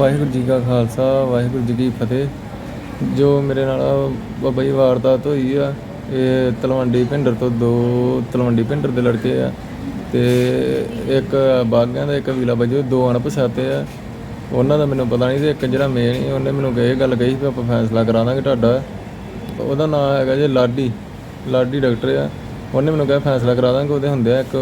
ਵਾਹਿਗੁਰੂ ਜੀ ਕਾ ਖਾਲਸਾ, ਵਾਹਿਗੁਰੂ ਜੀ ਕੀ ਫਤਿਹ। ਜੋ ਮੇਰੇ ਨਾਲ ਬਾਬਾ ਜੀ ਵਾਰਦਾਤ ਹੋਈ ਆ, ਇਹ ਤਲਵੰਡੀ ਭਿੰਡਰ ਤੋਂ ਦੋ ਤਲਵੰਡੀ ਭਿੰਡਰ ਦੇ ਲੜਕੇ ਆ ਤੇ ਇੱਕ ਬਾਗਿਆਂ ਦਾ, ਇੱਕ ਵੀਲਾ ਬਾਜੂ, ਦੋ ਅਣਪਛਾਤੇ ਆ। ਉਹਨਾਂ ਦਾ ਮੈਨੂੰ ਪਤਾ ਨਹੀਂ ਤੇ ਇੱਕ ਜਿਹੜਾ ਮੇਨ ਸੀ, ਉਹਨੇ ਮੈਨੂੰ ਇਹ ਗੱਲ ਕਹੀ ਵੀ ਆਪਾਂ ਫੈਸਲਾ ਕਰਾ ਦਾਂਗੇ ਤੁਹਾਡਾ। ਉਹਦਾ ਨਾਮ ਹੈਗਾ ਜੀ ਲਾਡੀ ਲਾਡੀ ਡਾਕਟਰ ਆ। ਉਹਨੇ ਮੈਨੂੰ ਕਿਹਾ ਫੈਸਲਾ ਕਰਾ ਦਾਂਗੇ, ਉਹਦੇ ਹੁੰਦੇ ਆ ਇੱਕ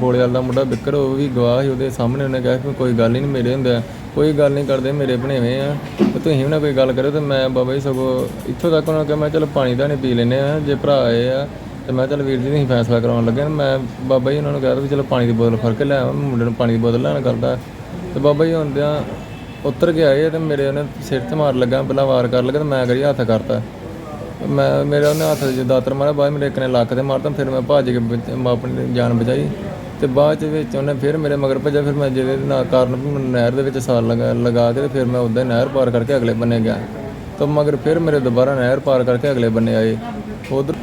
ਬੋਲੇ ਵਾਲਾ ਦਾ ਮੁੰਡਾ ਬਿੱਕਰ, ਉਹ ਵੀ ਗਵਾਹ ਸੀ ਉਹਦੇ ਸਾਹਮਣੇ। ਉਹਨੇ ਕਿਹਾ ਕਿ ਕੋਈ ਗੱਲ ਹੀ ਨਹੀਂ, ਮੇਰੇ ਹੁੰਦੇ ਆ। ਕੋਈ ਗੱਲ ਨਹੀਂ ਕਰਦੇ, ਮੇਰੇ ਬਣੇਵੇਂ ਆ। ਤੇ ਤੁਸੀਂ ਵੀ ਨਾ ਕੋਈ ਗੱਲ ਕਰਿਓ ਤੇ ਮੈਂ ਬਾਬਾ ਜੀ ਸਗੋਂ ਇੱਥੋਂ ਤੱਕ ਉਹਨਾਂ ਕਿਹਾ, ਮੈਂ ਚਲ ਪਾਣੀ ਦਾ ਨਹੀਂ ਪੀ ਲੈਨੇ ਆ, ਜੇ ਭਰਾ ਆਏ ਆ ਤੇ ਮੈਂ ਚਲ ਵੀਰ ਜੀ ਤੁਸੀਂ ਫੈਸਲਾ ਕਰਾਉਣ ਲੱਗੇ ਮੈਂ ਬਾਬਾ ਜੀ ਉਹਨਾਂ ਨੂੰ ਕਿਹਾ ਵੀ ਚਲੋ ਪਾਣੀ ਦੀ ਬੋਤਲ ਫੜ ਕੇ ਲੈ ਆਵਾਂ ਮੁੰਡੇ ਨੂੰ ਪਾਣੀ ਦੀ ਬੋਤਲ ਲੈਣ ਕਰਦਾ। ਤੇ ਬਾਬਾ ਜੀ ਹੁੰਦਿਆਂ ਉੱਤਰ ਕੇ ਆਏ ਤੇ ਮੇਰੇ ਉਹਨੇ ਸਿਰ ਤੇ ਮਾਰ ਲੱਗਾ, ਪਹਿਲਾਂ ਵਾਰ ਕਰ ਲੱਗਾ ਤੇ ਮੈਂ ਕਰੀ ਹੱਥ ਕਰਤਾ। ਮੈਂ, ਮੇਰੇ ਉਹਨੇ ਹੱਥ 'ਚ ਦਾਤਰ ਮਾਰਿਆ, ਬਾਅਦ ਮੇਰੇ ਇੱਕ ਨੇ ਲੱਕ ਤੇ ਮਾਰਤਾ, ਫਿਰ ਮੈਂ ਭੱਜ ਕੇ ਆਪਣੀ ਜਾਨ ਬਚਾਈ। ਤੇ ਬਾਅਦ ਚ ਵਿੱਚ ਉਹਨੇ ਫਿਰ ਮੇਰੇ ਮਗਰ ਭੱਜਿਆ, ਫਿਰ ਮੈਂ ਜਿਹਦੇ ਨਾਲ ਕਾਰਨ ਵੀ ਮੈਨੂੰ ਨਹਿਰ ਦੇ ਵਿੱਚ ਸਾਲ ਲਗਾ ਲਗਾ ਕੇ ਤੇ ਫਿਰ ਮੈਂ ਉੱਦਾਂ ਨਹਿਰ ਪਾਰ ਕਰਕੇ ਅਗਲੇ ਬੰਨੇ ਗਿਆ। ਤਾਂ ਮਗਰ ਫਿਰ ਮੇਰੇ ਦੁਬਾਰਾ ਨਹਿਰ ਪਾਰ ਕਰਕੇ ਅਗਲੇ ਬੰਨੇ ਆਏ। ਉਧਰ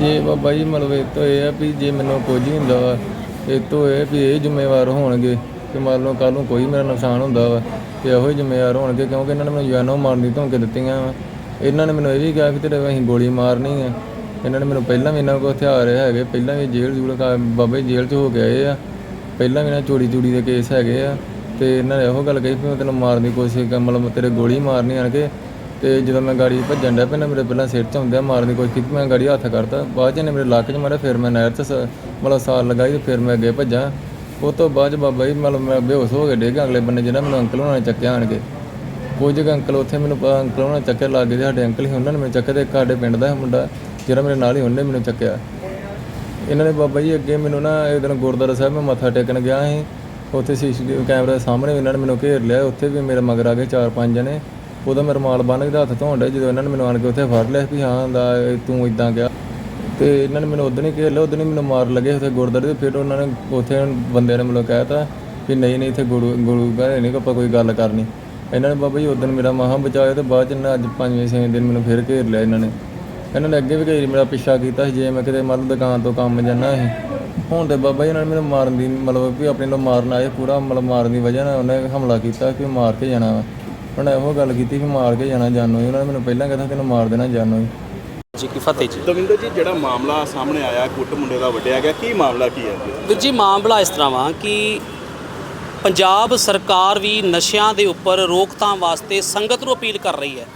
ਜੇ ਬਾਬਾ ਜੀ, ਮਤਲਬ ਇਹ ਤੋਂ ਇਹ ਆ ਵੀ ਜੇ ਮੈਨੂੰ ਕੁਝ ਨਹੀਂ ਹੁੰਦਾ ਵਾ, ਇਹ ਤੋਂ ਇਹ ਵੀ ਇਹ ਜ਼ਿੰਮੇਵਾਰ ਹੋਣਗੇ ਕਿ ਮੰਨ ਲਓ ਕੱਲ ਨੂੰ ਕੋਈ ਮੇਰਾ ਨੁਕਸਾਨ ਹੁੰਦਾ ਵਾ, ਤੇ ਇਹੋ ਹੀ ਜ਼ਿੰਮੇਵਾਰ ਹੋਣਗੇ ਕਿਉਂਕਿ ਇਹਨਾਂ ਨੇ ਮੈਨੂੰ ਜਾਨੋਂ ਮਾਰਨ ਦੀ ਧਮਕੀ ਦਿੱਤੀਆਂ ਵਾ। ਇਹਨਾਂ ਨੇ ਮੈਨੂੰ ਇਹ ਵੀ ਕਿਹਾ ਕਿ ਤੇਰੇ ਅਸੀਂ ਗੋਲੀ ਮਾਰਨੀ ਹੈ ਇਹਨਾਂ ਨੇ ਮੈਨੂੰ ਪਹਿਲਾਂ ਵੀ ਇਹਨਾਂ ਕੋਲ ਹਥਿਆਰ ਹੈਗੇ, ਪਹਿਲਾਂ ਵੀ ਜੇਲ੍ਹ ਜੂਲ ਬਾਬੇ ਜੇਲ੍ਹ 'ਚ ਹੋ ਕੇ ਆਏ ਆ। ਪਹਿਲਾਂ ਵੀ ਇਹਨਾਂ ਚੋਰੀ ਚੂੜੀ ਦੇ ਕੇਸ ਹੈਗੇ ਆ ਤੇ ਇਹਨਾਂ ਨੇ ਇਹੋ ਗੱਲ ਕਹੀ ਵੀ ਮੈਂ ਤੈਨੂੰ ਮਾਰਨ ਦੀ ਕੋਸ਼ਿਸ਼ ਕਰ, ਮਤਲਬ ਤੇਰੇ ਗੋਲੀ ਮਾਰਨੀ ਆਣ ਕੇ ਤੇ ਜਦੋਂ ਮੈਂ ਗਾੜੀ ਭੱਜਣ ਡਿਆ ਪਹਿਲਾਂ ਮੇਰੇ ਪਹਿਲਾਂ ਸਿਰ 'ਚ ਹੁੰਦਿਆ ਮਾਰਨ ਦੀ ਕੋਸ਼ਿਸ਼ ਕੀਤੀ, ਮੈਂ ਗਾੜੀ ਹੱਥ ਕਰਤਾ। ਬਾਅਦ 'ਚ ਇਹਨੇ ਮੇਰੇ ਲੱਕ 'ਚ ਮਾਰਿਆ, ਫਿਰ ਮੈਂ ਨਹਿਰ 'ਚ ਸ- ਮਤਲਬ ਸਾਲ ਲਗਾਈ ਤੇ ਫਿਰ ਮੈਂ ਅੱਗੇ ਭੱਜਾਂ। ਉਹ ਤੋਂ ਬਾਅਦ ਬਾਬਾ ਜੀ, ਮਤਲਬ ਮੈਂ ਬੇਹੋਸ਼ ਹੋ ਕੇ ਡਿੱਗ ਅਗਲੇ ਬੰਨੇ ਜਿਹੜਾ ਮੈਨੂੰ ਅੰਕਲ ਹੋਣਾ ਨੇ ਚੱਕਿਆ ਆਣ ਕੇ। ਕੁਝ ਅੰਕਲ ਉੱਥੇ ਮੈਨੂੰ ਅੰਕਲ ਉਹਨਾਂ ਨੇ ਚੱਕਿਆ, ਲੱਗ ਗਏ ਸਾਡੇ ਅੰਕਲ ਸੀ, ਉਹਨਾਂ ਨੇ ਮੈਨੂੰ ਚੱਕਿਆ ਤੇ ਇੱਕ ਸਾਡੇ ਪਿੰਡ ਦਾ ਮੁੰਡਾ। ਜਿਹੜਾ ਮੇਰੇ ਨਾਲ ਹੀ ਉਹਨੇ ਮੈਨੂੰ ਚੱਕਿਆ। ਇਹਨਾਂ ਨੇ ਬਾਬਾ ਜੀ ਅੱਗੇ ਮੈਨੂੰ ਨਾ ਇੱਕ ਦਿਨ ਗੁਰਦੁਆਰਾ ਸਾਹਿਬ ਮੈਂ ਮੱਥਾ ਟੇਕਣ ਗਿਆ ਸੀ। ਉੱਥੇ ਸੀਸੀਟੀਵੀ ਕੈਮਰਾ ਦੇ ਸਾਹਮਣੇ ਵੀ ਇਹਨਾਂ ਨੇ ਮੈਨੂੰ ਘੇਰ ਲਿਆ। ਉੱਥੇ ਵੀ ਮੇਰੇ ਮਗਰ ਆ ਗਏ ਚਾਰ ਪੰਜ ਜਣੇ। ਉਹਦਾ ਮੈਂ ਰੁਮਾਲ ਬੰਨ੍ਹ ਕੇ ਹੱਥ ਧੋਣ ਡਿਆ ਜਦੋਂ ਇਹਨਾਂ ਨੇ ਮੈਨੂੰ ਆਣ ਕੇ ਉੱਥੇ ਫੜ ਲਿਆ ਵੀ ਹਾਂ, ਦਾ ਤੂੰ ਇਦਾਂ ਗਿਆ ਤੇ ਇਹਨਾਂ ਨੇ ਮੈਨੂੰ ਉਦੋਂ ਹੀ ਘੇਰ ਲਿਆ ਉਦੋਂ ਹੀ ਮੈਨੂੰ ਮਾਰ ਲੱਗੇ ਉੱਥੇ ਗੁਰਦੁਆਰੇ ਦੇ ਫਿਰ ਉਹਨਾਂ ਨੇ ਉੱਥੇ ਬੰਦਿਆਂ ਨੇ ਮੈਨੂੰ ਕਹਿਤਾ ਵੀ ਨਹੀਂ ਨਹੀਂ, ਇੱਥੇ ਗੁਰੂ ਗੁਰੂ ਘਰੇ ਨਹੀਂ ਆਪਾਂ ਕੋਈ ਗੱਲ ਕਰਨੀ। ਇਹਨਾਂ ਨੇ ਬਾਬਾ ਜੀ ਉਦੋਂ ਮੇਰਾ ਮਹਾਂ ਬਚਾਇਆ ਤੇ ਬਾਅਦ ਚ ਇਹਨਾਂ ਅੱਜ ਪੰਜਵੇਂ, ਛੇਵੇਂ ਦਿਨ ਮੈਨੂੰ ਫਿਰ ਘੇਰ ਲਿਆ ਇਹਨਾਂ ਨੇ। ਇਹਨਾਂ ਨੇ ਅੱਗੇ ਵੀ ਕਈ ਮੇਰਾ ਪਿੱਛਾ ਕੀਤਾ ਸੀ ਜੇ ਮੈਂ ਕਿਤੇ ਮਤਲਬ ਦੁਕਾਨ ਤੋਂ ਕੰਮ ਜਾਣਾ ਸੀ। ਹੁਣ ਤੇ ਬਾਬਾ ਜੀ ਨੇ ਮੈਨੂੰ ਮਾਰਨ ਦੀ ਮਤਲਬ ਵੀ ਆਪਣੇ ਨੂੰ ਮਾਰਨ ਆਏ ਪੂਰਾ ਮਤਲਬ ਮਾਰਨ ਦੀ ਵਜ੍ਹਾ ਨਾਲ ਉਹਨੇ ਹਮਲਾ ਕੀਤਾ ਕਿ ਮਾਰ ਕੇ ਜਾਣਾ ਵਾ। ਉਹਨਾਂ ਨੇ ਇਹੋ ਗੱਲ ਕੀਤੀ ਕਿ ਮਾਰ ਕੇ ਜਾਣਾ ਜਾਨੋ ਹੀ। ਉਹਨਾਂ ਨੇ ਮੈਨੂੰ ਪਹਿਲਾਂ ਕਹਿੰਦਾ ਤੈਨੂੰ ਮਾਰ ਦੇਣਾ ਜਾਨੋ ਹੀ। ਜੀ ਕੀ ਫਤਿਹ ਜੀ? ਦਵਿੰਦਰ ਜੀ ਜਿਹੜਾ ਮਾਮਲਾ ਸਾਹਮਣੇ ਆਇਆ ਕੁੱਟ ਮੁੰਡੇ ਦਾ ਵੱਡਿਆ ਗਿਆ ਕੀ ਮਾਮਲਾ ਕੀ ਹੈ ਜੀ ਮਾਮਲਾ ਇਸ ਤਰ੍ਹਾਂ ਵਾ ਕਿ ਪੰਜਾਬ ਸਰਕਾਰ ਵੀ ਨਸ਼ਿਆਂ ਦੇ ਉੱਪਰ ਰੋਕਥਾਮ ਵਾਸਤੇ ਸੰਗਤ ਨੂੰ ਅਪੀਲ ਕਰ ਰਹੀ ਹੈ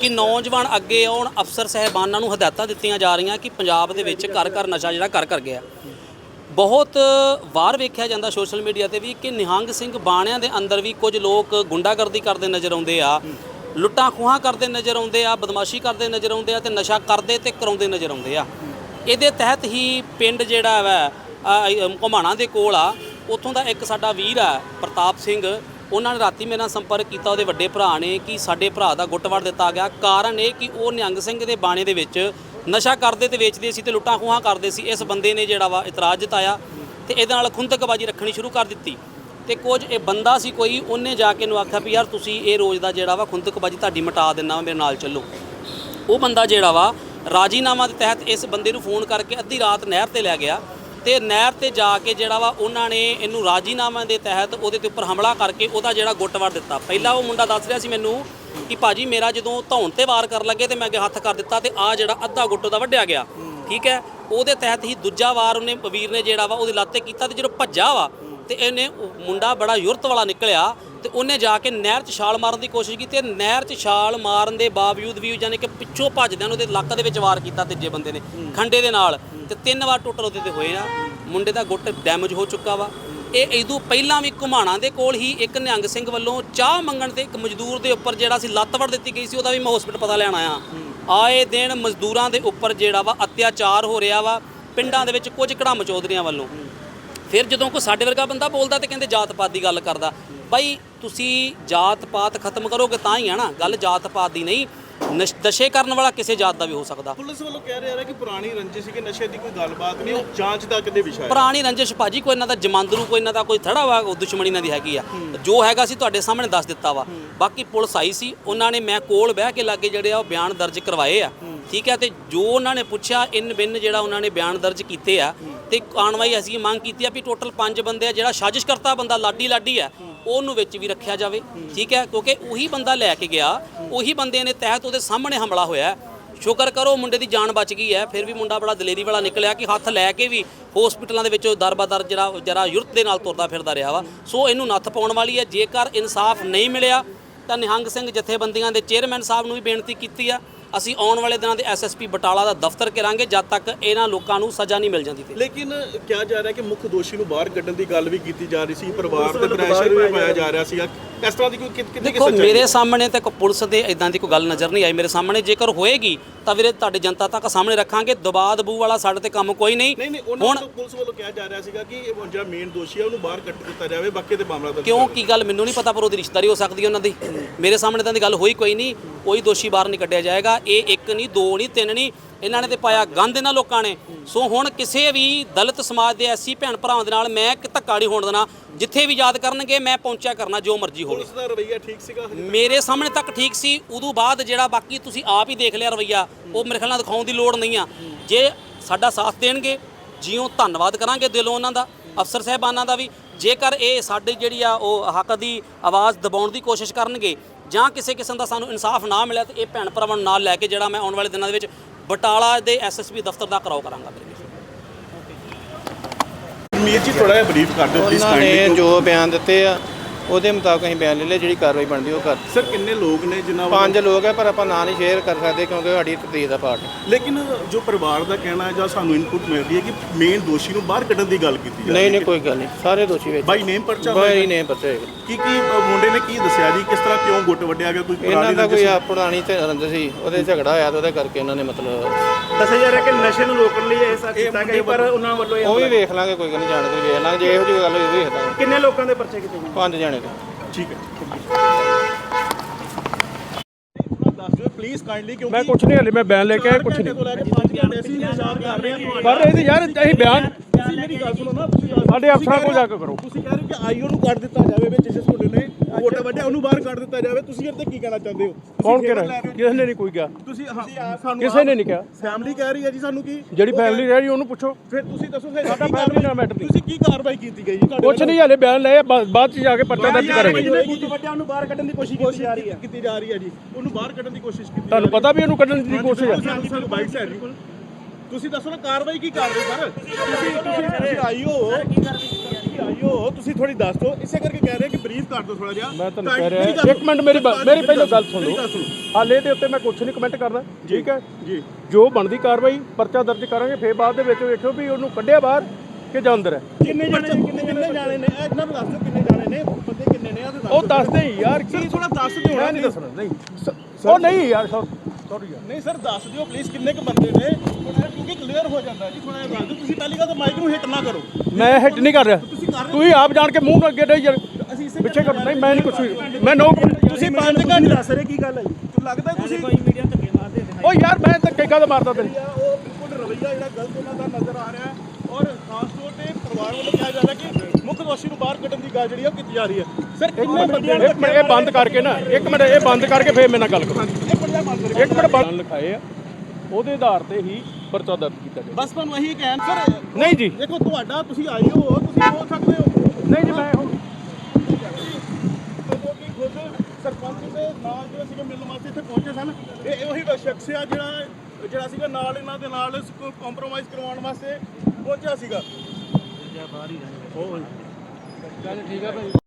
ਕਿ ਨੌਜਵਾਨ ਅੱਗੇ ਆਉਣ, ਅਫਸਰ ਸਹਿਬਾਨਾਂ ਨੂੰ ਹਦਾਇਤਾਂ ਦਿੱਤੀਆਂ ਜਾ ਰਹੀਆਂ ਕਿ ਪੰਜਾਬ ਦੇ ਵਿੱਚ ਘਰ ਘਰ ਨਸ਼ਾ ਜਿਹੜਾ ਘਰ ਘਰ ਗਿਆ। ਬਹੁਤ ਵਾਰ ਵੇਖਿਆ ਜਾਂਦਾ ਸੋਸ਼ਲ ਮੀਡੀਆ ਤੇ ਵੀ ਕਿ ਨਿਹੰਗ ਸਿੰਘ ਬਾਣਿਆਂ ਦੇ ਅੰਦਰ ਵੀ ਕੁਝ ਲੋਕ ਗੁੰਡਾਗਰਦੀ ਕਰਦੇ ਨਜ਼ਰ ਆਉਂਦੇ ਆ, ਲੁੱਟਾਂ ਖੋਹਾਂ ਕਰਦੇ ਨਜ਼ਰ ਆਉਂਦੇ ਆ, ਬਦਮਾਸ਼ੀ ਕਰਦੇ ਨਜ਼ਰ ਆਉਂਦੇ ਆ ਤੇ ਨਸ਼ਾ ਕਰਦੇ ਤੇ ਕਰਾਉਂਦੇ ਨਜ਼ਰ ਆਉਂਦੇ ਆ। ਇਹਦੇ ਤਹਿਤ ਹੀ ਪਿੰਡ ਜਿਹੜਾ ਵਾ ਘੁਮਾਣਾ ਦੇ ਕੋਲ ਆ। ਉੱਥੋਂ ਦਾ ਇੱਕ ਸਾਡਾ ਵੀਰ ਆ, ਪ੍ਰਤਾਪ ਸਿੰਘ। ਉਹਨਾਂ ਨੇ ਰਾਤੀ ਮੇਰੇ ਨਾਲ ਸੰਪਰਕ ਕੀਤਾ, ਉਹਦੇ ਵੱਡੇ ਭਰਾ ਨੇ ਕਿ ਸਾਡੇ ਭਰਾ ਦਾ ਗੁੱਟ ਵੜ ਦਿੱਤਾ ਗਿਆ। ਕਾਰਨ ਇਹ ਕਿ ਉਹ ਨਿਹੰਗ ਸਿੰਘ ਦੇ ਬਾਣੇ ਦੇ ਵਿੱਚ ਨਸ਼ਾ ਕਰਦੇ ਤੇ ਵੇਚਦੇ ਸੀ ਤੇ ਲੁੱਟਾਂ ਖੋਹਾਂ ਕਰਦੇ ਸੀ। ਇਸ ਬੰਦੇ ਨੇ ਜਿਹੜਾ ਵਾ ਇਤਰਾਜ਼ ਜਤਾਇਆ ਤੇ ਇਹਦੇ ਨਾਲ ਖੁੰਦਕਬਾਜੀ ਰੱਖਣੀ ਸ਼ੁਰੂ ਕਰ ਦਿੱਤੀ। ਤੇ ਕੁਝ ਇਹ ਬੰਦਾ ਸੀ ਕੋਈ, ਉਹਨੇ ਜਾ ਕੇ ਨੂੰ ਆਖਿਆ ਵੀ ਯਾਰ ਤੁਸੀਂ ਇਹ ਰੋਜ਼ ਦਾ ਜਿਹੜਾ ਵਾ ਖੁੰਦਕਬਾਜੀ ਤੁਹਾਡੀ ਮਿਟਾ ਦੇਣਾ ਵਾ, ਮੇਰੇ ਨਾਲ ਚੱਲੋ। ਉਹ ਬੰਦਾ ਜਿਹੜਾ ਵਾ ਰਾਜੀਨਾਮਾ ਦੇ ਤਹਿਤ ਇਸ ਬੰਦੇ ਨੂੰ ਫੋਨ ਕਰਕੇ ਅੱਧੀ ਰਾਤ ਨਹਿਰ ਤੇ ਲੈ ਗਿਆ। ਤੇ ਨਹਿਰ ਤੇ ਜਾ ਕੇ ਜਿਹੜਾ ਵਾ ਉਹਨਾਂ ਨੇ ਇਹਨੂੰ ਰਾਜੀਨਾਮਾ ਦੇ ਤਹਿਤ ਉਹਦੇ ਤੇ ਉੱਪਰ ਹਮਲਾ ਕਰਕੇ ਉਹਦਾ ਜਿਹੜਾ ਗੁੱਟ ਵੜ ਦਿੱਤਾ। ਪਹਿਲਾਂ ਉਹ ਮੁੰਡਾ ਦੱਸ ਰਿਹਾ ਸੀ ਮੈਨੂੰ ਕਿ ਭਾਜੀ ਮੇਰਾ ਜਦੋਂ ਧੌਣ ਤੇ ਵਾਰ ਕਰਨ ਲੱਗੇ ਤੇ ਮੈਂ ਅੱਗੇ ਹੱਥ ਕਰ ਦਿੱਤਾ ਤੇ ਆ ਜਿਹੜਾ ਅੱਧਾ ਗੁੱਟ ਉਹਦਾ ਵੱਢਿਆ ਗਿਆ। ਠੀਕ ਹੈ? ਉਹਦੇ ਤਹਿਤ ਹੀ ਦੂਜਾ ਵਾਰ ਉਹਨੇ ਵੀਰ ਨੇ ਜਿਹੜਾ ਵਾ ਉਹਦੇ ਲੱਤ ਤੇ ਕੀਤਾ ਤੇ ਜਦੋਂ ਭੱਜਾ ਵਾ ਤੇ ਇਹਨੇ ਮੁੰਡਾ ਬੜਾ ਯੁਰਤ ਵਾਲਾ ਨਿਕਲਿਆ ਤੇ ਉਹਨੇ ਜਾ ਕੇ ਨਹਿਰ 'ਚ ਛਾਲ ਮਾਰਨ ਦੀ ਕੋਸ਼ਿਸ਼ ਕੀਤੀ ਤੇ ਨਹਿਰ 'ਚ ਛਾਲ ਮਾਰਨ ਦੇ ਬਾਵਜੂਦ ਵੀ ਯਾਨੀ ਕਿ ਪਿੱਛੋਂ ਭੱਜਦਿਆਂ ਉਹਦੇ ਲੱਕ ਦੇ ਵਿੱਚ ਵਾਰ ਕੀਤਾ ਤੀਜੇ ਬੰਦੇ ਨੇ ਖੰਡੇ ਦੇ ਨਾਲ। ਤੇ ਤਿੰਨ ਵਾਰ ਟੋਟਲ ਉਹਦੇ ਤੇ ਹੋਏ ਆ। ਮੁੰਡੇ ਦਾ ਗੁੱਟ ਡੈਮੇਜ ਹੋ ਚੁੱਕਾ ਵਾ। ਇਹ ਇਦੋਂ ਪਹਿਲਾਂ ਵੀ ਘੁਮਾਣਾ ਦੇ ਕੋਲ ਹੀ ਇੱਕ ਨਿਹੰਗ ਸਿੰਘ ਵੱਲੋਂ ਚਾਹ ਮੰਗਣ ਤੇ ਇੱਕ ਮਜ਼ਦੂਰ ਦੇ ਉੱਪਰ ਜਿਹੜਾ ਸੀ ਲੱਤ ਵੜ ਦਿੱਤੀ ਗਈ ਸੀ ਉਹਦਾ ਵੀ ਮੈਂ ਹਸਪੀਟਲ ਪਤਾ ਲੈਣ ਆਇਆ। ਆਏ ਦਿਨ ਮਜ਼ਦੂਰਾਂ ਦੇ ਉੱਪਰ ਜਿਹੜਾ ਵਾ ਅਤਿਆਚਾਰ ਹੋ ਰਿਹਾ ਵਾ। ਪਿੰਡਾਂ ਦੇ ਵਿੱਚ ਕੁਝ ਕੜਮ ਚੌਧਰੀਆਂ ਵੱਲੋਂ। ਫਿਰ ਜਦੋਂ ਕੋਈ ਸਾਡੇ ਵਰਗਾ ਬੰਦਾ ਬੋਲਦਾ ਤੇ ਕਹਿੰਦੇ ਜਾਤ ਪਾਤ ਦੀ ਗੱਲ ਕਰਦਾ। ਬਾਈ ਤੁਸੀਂ ਜਾਤ ਪਾਤ ਖਤਮ ਕਰੋਗੇ ਤਾਂ ਹੀ ਆ ਨਾ ਗੱਲ ਜਾਤ ਪਾਤ ਦੀ ਨਹੀਂ। ਨਸ਼- ਨਸ਼ੇ ਕਰਨ ਵਾਲਾ ਕਿਸੇ ਜਾਤ ਦਾ ਵੀ ਹੋ ਸਕਦਾ। ਪੁਲਿਸ ਵੱਲੋਂ ਕਹਿ ਰਿਹਾ ਹੈ ਕਿ ਪੁਰਾਣੀ ਰੰਜਿਸ਼ ਸੀ ਕਿ ਨਸ਼ੇ ਦੀ ਕੋਈ ਗੱਲਬਾਤ ਨਹੀਂ ਉਹ ਜਾਂਚ ਦਾ ਕਿਤੇ ਵਿਸ਼ਾ ਹੈ? ਪੁਰਾਣੀ ਰੰਜਿਸ਼ ਭਾਜੀ ਕੋਈ ਇਹਨਾਂ ਦਾ ਜਮਾਂਦਰੂ ਕੋਈ ਇਹਨਾਂ ਦਾ ਕੋਈ ਥੜਾ ਵਾ ਉਹ ਦੁਸ਼ਮਣੀ ਇਹਨਾਂ ਦੀ ਹੈਗੀ ਆ। ਜੋ ਹੈਗਾ ਸੀ ਤੁਹਾਡੇ ਸਾਹਮਣੇ ਦੱਸ ਦਿੱਤਾ ਵਾ। ਬਾਕੀ ਪੁਲਿਸ ਆਈ ਸੀ ਉਹਨਾਂ ਨੇ ਮੈਂ ਕੋਲ ਬਹਿ ਕੇ ਲਾਗੇ ਜਿਹੜੇ ਆ ਉਹ ਬਿਆਨ ਦਰਜ ਕਰਵਾਏ ਆ। ਠੀਕ ਹੈ ਤੇ ਜੋ ਉਹਨਾਂ ਨੇ ਪੁੱਛਿਆ ਇਨ ਬਿਨ ਜਿਹੜਾ ਉਹਨਾਂ ਨੇ ਬਿਆਨ ਦਰਜ ਕੀਤੇ ਆ ਤੇ ਕਾਰਵਾਈ ਅਸੀਂ ਇਹ ਮੰਗ ਕੀਤੀ ਆ ਵੀ ਟੋਟਲ 5 ਬੰਦੇ ਆ ਜਿਹੜਾ ਸਾਜ਼ਿਸ਼ ਕਰਤਾ ਬੰਦਾ ਲਾਡੀ ਲਾਡੀ ਆ, ਉਹਨੂੰ ਵਿੱਚ ਵੀ ਰੱਖਿਆ ਜਾਵੇ, ਠੀਕ ਹੈ? ਕਿਉਂਕਿ ਉਹੀ ਬੰਦਾ ਲੈ ਕੇ ਗਿਆ, ਉਹੀ ਬੰਦੇ ਨੇ ਤਹਿਤ ਉਹਦੇ ਸਾਹਮਣੇ ਹਮਲਾ ਹੋਇਆ ਸ਼ੁਕਰ ਕਰੋ ਮੁੰਡੇ ਦੀ ਜਾਨ ਬਚ ਗਈ ਹੈ, ਫਿਰ ਵੀ ਮੁੰਡਾ ਬੜਾ ਦਲੇਰੀ ਵਾਲਾ ਨਿਕਲਿਆ ਕਿ ਹੱਥ ਲੈ ਕੇ ਵੀ ਹਸਪੀਟਲਾਂ ਦੇ ਵਿੱਚੋਂ ਦਰਬਾਦਰ ਜਿਹੜਾ, ਜਰਾ ਯੁਰਤ ਦੇ ਨਾਲ ਤੁਰਦਾ ਫਿਰਦਾ ਰਿਹਾ ਵਾ। ਸੋ ਇਹਨੂੰ ਨੱਥ ਪਾਉਣ ਵਾਲੀ ਹੈ। ਜੇਕਰ ਇਨਸਾਫ ਨਹੀਂ ਮਿਲਿਆ, ਤਾਂ ਨਿਹੰਗ ਸਿੰਘ ਜਥੇਬੰਦੀਆਂ ਦੇ ਚੇਅਰਮੈਨ ਸਾਹਿਬ ਨੂੰ ਵੀ ਬੇਨਤੀ ਕੀਤੀ ਆ ਅਸੀਂ ਆਉਣ ਵਾਲੇ ਦਿਨਾਂ ਦੇ ਐਸਐਸਪੀ ਬਟਾਲਾ ਦਾ ਦਫ਼ਤਰ ਕਰਾਂਗੇ ਜਦ ਤੱਕ ਇਹਨਾਂ ਲੋਕਾਂ ਨੂੰ ਸਜ਼ਾ ਨਹੀਂ ਮਿਲ ਜਾਂਦੀ ਤੇ ਲੇਕਿਨ ਕਿਹਾ ਜਾ ਰਿਹਾ ਕਿ ਮੁੱਖ ਦੋਸ਼ੀ ਨੂੰ ਬਾਹਰ ਕੱਢਣ ਦੀ ਗੱਲ ਵੀ ਕੀਤੀ ਜਾ ਰਹੀ ਸੀ ਪਰਿਵਾਰ ਤੇ ਪ੍ਰੈਸ਼ਰ ਵੀ ਪਾਇਆ ਜਾ ਰਿਹਾ ਸੀਗਾ। ਇਸ ਤਰ੍ਹਾਂ ਦੀ ਕੋਈ ਕਿ- ਕਿੰਨੀ ਦੇਖੋ ਮੇਰੇ ਸਾਹਮਣੇ ਤਾਂ ਕੋਈ ਪੁਲਿਸ ਦੇ ਇਦਾਂ ਦੀ ਕੋਈ ਗੱਲ ਨਜ਼ਰ ਨਹੀਂ ਆਈ। ਮੇਰੇ ਸਾਹਮਣੇ ਜੇਕਰ ਹੋਏਗੀ ਤਾਂ ਵੀਰੇ ਤੁਹਾਡੇ ਜਨਤਾ ਤੱਕ ਸਾਹਮਣੇ ਰੱਖਾਂਗੇ। ਦਬਾਅ ਦਬੂ ਵਾਲਾ ਸਾਡੇ ਤੇ ਕੰਮ ਕੋਈ ਨਹੀਂ। ਨਹੀਂ ਨਹੀਂ ਉਹਨਾਂ ਪੁਲਿਸ ਵੱਲੋਂ ਕਿਹਾ ਜਾ ਰਿਹਾ ਸੀਗਾ ਕਿ ਇਹ ਜਿਹੜਾ ਮੇਨ ਦੋਸ਼ੀ ਹੈ ਉਹਨੂੰ ਬਾਹਰ ਕੱਢ ਦਿੱਤਾ ਜਾਵੇ ਬਾਕੀ ਤੇ ਮਾਮਲਾ ਦਰਜ ਕਿਉਂ? ਕੀ ਗੱਲ? ਮੈਨੂੰ ਨਹੀਂ ਪਤਾ ਪਰ ਉਹਦੀ ਰਿਸ਼ਤੇਦਾਰੀ ਹੋ ਸਕਦੀ ਹੈ ਉਹਨਾਂ ਦੀ। ਮੇਰੇ ਸਾਹਮਣੇ ਤਾਂ ਦੀ ਗੱਲ ਹੋਈ ਕੋਈ ਨਹੀਂ। ਕੋਈ ਦੋਸ਼ੀ ਬਾਹਰ ਨਹੀਂ ਕੱਢਿਆ ਜਾਏਗਾ। ਇਹ ਇੱਕ ਨਹੀਂ ਦੋ ਨਹੀਂ ਤਿੰਨ ਨਹੀਂ ਇਹਨਾਂ ਨੇ ਤੇ ਪਾਇਆ ਗੰਦ ਇਹਨਾਂ ਲੋਕਾਂ ਨੇ। ਸੋ ਹੁਣ ਕਿਸੇ ਵੀ ਦਲਿਤ ਸਮਾਜ ਦੇ ਐਸੀ ਭੈਣ ਭਰਾਵਾਂ ਦੇ ਨਾਲ ਮੈਂ ਕਿ ਧੱਕਾ ਨਹੀਂ ਹੋਣ ਦੇਣਾ। ਜਿੱਥੇ ਵੀ ਯਾਦ ਕਰਨਗੇ ਮੈਂ ਪਹੁੰਚਿਆ ਕਰਨਾ ਜੋ ਮਰਜ਼ੀ ਹੋਵੇ। ਪੁਲਿਸ ਦਾ ਰਵੱਈਆ ਠੀਕ ਸੀਗਾ ਮੇਰੇ ਸਾਹਮਣੇ ਤੱਕ ਠੀਕ ਸੀ। ਉਦੋਂ ਬਾਅਦ ਜਿਹੜਾ ਬਾਕੀ ਤੁਸੀਂ ਆਪ ਹੀ ਦੇਖ ਲਿਆ ਰਵਈਆ ਉਹ ਮੇਰੇ ਖਿਆਲ ਨਾਲ ਦਿਖਾਉਣ ਦੀ ਲੋੜ ਨਹੀਂ ਆ। ਜੇ ਸਾਡਾ ਸਾਥ ਦੇਣਗੇ ਜਿਉਂ ਧੰਨਵਾਦ ਕਰਾਂਗੇ ਦਿਲੋਂ ਉਹਨਾਂ ਦਾ ਅਫਸਰ ਸਾਹਿਬਾਨਾਂ ਦਾ ਵੀ। ਜੇਕਰ ਇਹ ਸਾਡੀ ਜਿਹੜੀ ਆ ਉਹ ਹੱਕ ਦੀ ਆਵਾਜ਼ ਦਬਾਉਣ ਦੀ ਕੋਸ਼ਿਸ਼ ਕਰਨਗੇ ਜਾਂ ਕਿਸੇ ਕਿਸਮ ਦਾ ਸਾਨੂੰ ਇਨਸਾਫ ਨਾ ਮਿਲਿਆ ਤੇ ਇਹ ਭੈਣ ਭਰਾਵਾਂ ਨੂੰ ਨਾਲ ਲੈ ਕੇ ਜਿਹੜਾ ਮੈਂ ਆਉਣ ਵਾਲੇ ਦਿਨਾਂ ਦੇ ਵਿੱਚ ਬਟਾਲਾ ਦੇ ਐਸਐਸਪੀ ਦਫ਼ਤਰ ਦਾ ਕਰਾਓ ਕਰਾਂਗਾ ਮੇਰੇ ਵੀਰ। ਮੀਰ ਜੀ ਥੋੜਾ ਜਿਹਾ ਬਰੀਫ ਕਰ ਦਿਓ ਪਲੀਜ਼ ਉਹਨਾਂ ਨੇ ਕਾਈਂਡਲੀ ਜੋ ਬਿਆਨ ਦਿੱਤੇ ਆ ਉਹਦੇ ਮੁਤਾਬਕ ਅਸੀਂ ਬਿਆਨ ਲੈ ਲਿਆ ਜਿਹੜੀ ਕਾਰਵਾਈ ਬਣਦੀ ਉਹ ਕਰ ਸਰ ਕਿੰਨੇ ਲੋਕ ਨੇ ਜਿਨ੍ਹਾਂ ਪੰਜ ਲੋਕ ਹੈ ਪਰ ਆਪਾਂ ਨਾਂ ਨਹੀਂ ਸ਼ੇਅਰ ਕਰ ਸਕਦੇ ਕਿਉਂਕਿ ਸਾਡੀ ਤਫਤੀਸ਼ ਦਾ ਪਾਰਟ ਹੈ। ਲੇਕਿਨ ਜੋ ਪਰਿਵਾਰ ਦਾ ਕਹਿਣਾ ਹੈ ਜਾਂ ਸਾਨੂੰ ਇਨਪੁਟ ਮਿਲ ਰਹੀ ਹੈ ਕਿ ਮੇਨ ਦੋਸ਼ੀ ਨੂੰ ਬਾਹਰ ਕੱਢਣ ਦੀ ਗੱਲ ਕੀਤੀ ਜਾ ਰਹੀ ਨਹੀਂ ਨਹੀਂ ਕੋਈ ਗੱਲ ਨਹੀਂ। ਸਾਰੇ ਦੋਸ਼ੀ ਵਿੱਚ ਬਾਈ ਨੇਮ ਪਰਚਾ ਬਾਈ ਨੇ ਪਤਾ ਹੋਏਗਾ ਕੀ ਕੀ ਮੁੰਡੇ ਨੇ ਕੀ ਦੱਸਿਆ ਜੀ? ਕਿਸ ਤਰ੍ਹਾਂ ਕਿਉਂ ਗੁੱਟ ਵੱਡਿਆ ਗਿਆ? ਕੋਈ ਇਹਨਾਂ ਪੁਰਾਣੀ ਦਾ ਕੋਈ ਪੁਰਾਣੀ ਤੇ ਰੰਜ ਸੀ ਉਹਦੇ ਝਗੜਾ ਹੋਇਆ ਤੇ ਉਹਦੇ ਕਰਕੇ ਇਹਨਾਂ ਨੇ ਮਤਲਬ ਦੱਸਿਆ ਜਾ ਰਿਹਾ ਕਿ ਨਸ਼ੇ ਨੂੰ ਰੋਕਣ ਲਈ ਇਹ ਸਭ ਕੀਤਾ ਗਿਆ ਪਰ ਉਹਨਾਂ ਵੱਲੋਂ ਇਹ ਉਹ ਵੀ ਵੇਖ ਲਾਂਗੇ ਕੋਈ ਗੱਲ ਨਹੀਂ ਜਾਣਦੇ ਵੇਖ ਲਾਂਗੇ ਜੇ ਇਹੋ ਜਿਹੀ ਗੱਲ ਹੋਈ ਉਹ ਵੀ ਵੇਖ ਲਾਂਗੇ। ਕਿੰਨੇ ਲੋਕਾਂ ਦੇ ਪਰਚੇ ਕੀਤੇ ਗਏ? ਪੰਜ ਜਾਣੇ। ਦੇ ਠੀਕ ਹੈ। ਪਲੀਜ਼ ਕਾਈਂਡਲੀ ਕਿਉਂਕਿ ਮੈਂ ਕੁਛ ਨਹੀਂ ਹਲੇ ਮੈਂ ਬਿਆਨ ਲੈ ਕੇ ਆਇਆ ਨਹੀਂ। ਤੋਂ ਲੈ ਕੇ 5 ਘੰਟੇ ਅਸੀਂ ਇੰਤਜ਼ਾਰ ਕਰ ਰਹੇ ਹਾਂ ਪਰ ਇਹਦੀ ਯਾਰ ਅਸੀਂ ਬਿਆਨ ਤੁਸੀਂ ਮੇਰੀ ਗੱਲ ਸੁਣੋ ਨਾ ਸਾਡੇ ਅਫਸਰਾਂ ਕੋਲ ਜਾ ਕੇ ਕਰੋ। ਤੁਸੀਂ ਕਹਿ ਰਹੇ ਹੋ ਕਿ ਆਈਓ ਨੂੰ ਕੱਢ ਦਿੱਤਾ ਜਾਵੇ ਵਿੱਚ ਜਿਸ ਤੁਹਾਡੇ ਨੇ ਵੋਟ ਵੱਡਿਆ ਉਹਨੂੰ ਬਾਹਰ ਕੱਢ ਦਿੱਤਾ ਜਾਵੇ। ਤੁਸੀਂ ਇਹਦੇ ਕੀ ਕਹਿਣਾ ਚਾਹੁੰਦੇ ਹੋ? ਕੌਣ ਕਹਿ ਰਿਹਾ? ਕਿਸੇ ਨੇ ਨਹੀਂ ਕੋਈ ਕਿਹਾ। ਤੁਸੀਂ ਹਾਂ, ਸਾਨੂੰ ਕਿਸੇ ਨੇ ਨਹੀਂ ਕਿਹਾ। ਫੈਮਿਲੀ ਕਹਿ ਰਹੀ ਹੈ ਜੀ ਸਾਨੂੰ ਕੀ? ਜਿਹੜੀ ਫੈਮਿਲੀ ਰਹਿ ਰਹੀ ਉਹਨੂੰ ਪੁੱਛੋ। ਫਿਰ ਤੁਸੀਂ ਦੱਸੋ ਫਿਰ ਸਾਡਾ ਕੀ ਕਾਰਵਾਈ- ਨਾਲ ਨਹੀਂ। ਤੁਸੀਂ ਕੀ ਕਾਰਵਾਈ ਕੀਤੀ ਗਈ ਜੀ? ਤੁਹਾਡੇ ਕੁਛ ਨਹੀਂ ਹਲੇ ਬਿਆਨ ਲਏ ਬਾਅਦ ਚ ਜਾ ਕੇ ਪਰਚਾ ਦਰਜ ਕਰਾਂਗੇ। ਵੱਡਿਆ ਉਹਨੂੰ ਬਾਹਰ ਕੱਢਣ ਦੀ ਕੋਸ਼ਿਸ਼ ਕੀਤੀ ਜਾ ਰਹੀ ਹੈ। ਕੀਤੀ ਜਾ ਰਹੀ ਹੈ ਜੀ। ਉਹਨੂੰ ਬਾਹਰ ਕੱਢਣ ਦੀ ਕੋਸ਼ਿਸ਼ ਕੀਤੀ ਤੁਹਾਨੂੰ ਪਤਾ ਵੀ ਉਹਨੂੰ ਕੱਢਣ ਦੀ ਕੋਸ਼ਿਸ਼ ਹੈ। ਸਾਨੂੰ ਸਾਨੂੰ ਬਾਈਕ ਹੈ ਤੁਸੀਂ ਦੱਸੋ ਨਾ ਕਾਰਵਾਈ ਕੀ ਕਰ ਰਹੇ ਸਰ? ਤੁਸੀਂ ਤੁਸੀਂ ਤੁਸੀਂ ਆਈਓ ਤੁਸੀਂ ਆਈਓ ਤੁਸੀਂ ਥੋੜੀ ਦੱਸ ਦਿਓ। ਇਸੇ ਕਰਕੇ ਕਹਿ ਰਹੇ ਕਿ ਬਰੀਫ ਕਰ ਦਿਓ ਥੋੜਾ ਜਿਹਾ। ਮੈਂ ਤੁਹਾਨੂੰ ਕਹਿ ਰਿਹਾ ਇੱਕ ਮਿੰਟ ਮੇਰੀ ਮੇਰੀ ਪਹਿਲਾਂ ਗੱਲ ਸੁਣ ਲਓ। ਹਾਲੇ ਦੇ ਉੱਤੇ ਮੈਂ ਕੁਛ ਨਹੀਂ ਕਮੈਂਟ ਕਰਦਾ ਠੀਕ ਹੈ? ਜੀ। ਜੋ ਬਣਦੀ ਕਾਰਵਾਈ ਪਰਚਾ ਦਰਜ ਕਰਾਂਗੇ ਫੇਰ ਬਾਅਦ ਦੇ ਵਿੱਚ ਵੇਖਿਓ ਵੀ ਉਹਨੂੰ ਕੱਢਿਆ ਬਾਹਰ ਕਿ ਜਾਂ ਅੰਦਰ ਹੈ। ਕਿੰਨੇ ਜਾਣੇ ਕਿੰਨੇ ਕਿੰਨੇ ਜਾਣੇ ਨੇ? ਇਹ ਇਹਨਾਂ ਨੂੰ ਦੱਸ ਦਿਓ ਕਿੰਨੇ ਜਾਣੇ ਨੇ ਬੰਦੇ ਕਿੰਨੇ ਨੇ ਉਹ ਦੱਸਦੇ ਹੀ ਯਾਰ ਕੀ ਥੋੜਾ ਦੱਸ ਦਿਓ ਮੈਂ ਨਹੀਂ ਦੱਸਣਾ। ਨਹੀਂ। ਉਹ ਨਹੀਂ ਯਾਰ ਸੌਰੀ ਯਾਰ। ਨਹੀਂ ਸਰ ਦੱਸ ਦਿਓ ਪਲੀਜ਼ ਕਿੰਨੇ ਕੁ ਬੰਦੇ ਨੇ? ਕਿਉਂਕਿ ਕਲੀਅਰ ਹੋ ਜਾਂਦਾ ਜੀ ਥੋੜਾ ਜਿਹਾ ਦੱਸ ਦਿਓ। ਤੁਸੀਂ ਪਹਿਲੀ ਗੱਲ ਤਾਂ ਮਾਈਕ ਨੂੰ ਹਿੱਟ ਨਾ ਕਰੋ। ਮੈਂ ਹਿੱਟ ਨਹੀਂ ਕਰ ਰਿਹਾ। ਤੁਸੀਂ ਆਪ ਜਾਣ ਕੇ ਮੂੰਹ ਅੱਗੇ ਡਈ ਯਾਰ ਅਸੀਂ ਇਸੇ ਪਿੱਛੇ ਕਰ ਨਹੀਂ ਮੈਂ ਨਹੀਂ ਕੁਛ ਵੀ ਮੈਂ ਨੋ ਤੁਸੀਂ ਪੰਜ ਘੰਟੇ ਦੱਸ ਰਹੇ ਕੀ ਗੱਲ ਹੈ ਜੀ? ਲੱਗਦਾ ਤੁਸੀਂ ਕੋਈ ਮੀਡੀਆ ਧੱਕੇ ਮਾਰਦੇ ਨੇ ਉਹ ਯਾਰ ਮੈਂ ਤਾਂ ਕਿੱਕਾ ਦਾ ਮਾਰਦਾ ਤੇਰੀ? ਉਹ ਬਿਲਕੁਲ ਰਵਈਆ ਜਿਹੜਾ ਗਲਤ ਉਹਨਾਂ ਦਾ ਨਜ਼ਰ ਆ ਰਿਹਾ ਹੈ। ਔਰ ਖਾਸ ਤੌਰ ਤੇ ਪਰਿਵਾਰ ਵੱਲੋਂ ਕਿਹਾ ਜਾ ਰਿਹਾ ਕਿ ਮੁੱਖ ਦੋਸ਼ੀ ਨੂੰ ਬਾਹਰ ਕੱਢਣ ਦੀ ਗੱਲ ਜਿਹੜੀ ਆ ਉਹ ਕੀਤੀ ਜਾ ਰਹੀ ਹੈ। ਸਰ ਕਿੰਨੇ ਬੰਦੇ ਮਿੰਟ ਇੱਕ ਮਿੰਟ ਇਹ ਬੰਦ ਕਰਕੇ ਨਾ ਇੱਕ ਮਿੰਟ ਇਹ ਬੰਦ ਕਰਕੇ ਫੇਰ ਮੇਰੇ ਨਾਲ ਗੱਲ ਕਰੋ। ਇੱਕ ਮਿੰਟ ਦਾ ਬੰਦ ਕਰੋ। ਇੱਕ ਮਿੰਟ ਬੰਦ ਲਿਖਾਏ ਆ। ਉਹਦੇ ਆਧਾਰ ਤੇ ਹੀ ਪਰਚਾ ਦਰਜ ਕੀਤਾ ਜਾਵੇ ਬਸ ਤੁਹਾਨੂੰ ਇਹੀ ਕਹਿਣ ਸਰ ਨਹੀਂ ਜੀ। ਦੇਖੋ ਤੁਹਾਡਾ ਤੁਸੀਂ ਆਏ ਹੋ ਤੁਸੀਂ ਬੋਲ ਸਕਦੇ ਹੋ। ਨਹੀਂ ਜੀ ਮੈਂ ਹੁਣ ਜਦੋਂ ਕਿ ਖੁਦ ਸਰਪੰਚ ਦੇ ਨਾਲ ਜਿਹੜੇ ਸੀਗੇ ਮਿਲਣ ਵਾਸਤੇ ਇੱਥੇ ਪਹੁੰਚੇ ਸਨ। ਇਹ ਉਹੀ ਸ਼ਖਸ ਆ ਜਿਹੜਾ ਜਿਹੜਾ ਸੀਗਾ ਨਾਲ ਇਹਨਾਂ ਦੇ ਨਾਲ ਕੰਪਰੋਮਾਈਜ਼ ਕਰਵਾਉਣ ਵਾਸਤੇ ਪਹੁੰਚਿਆ ਸੀਗਾ। ਚੱਲ ਠੀਕ ਆ ਭਾਈ।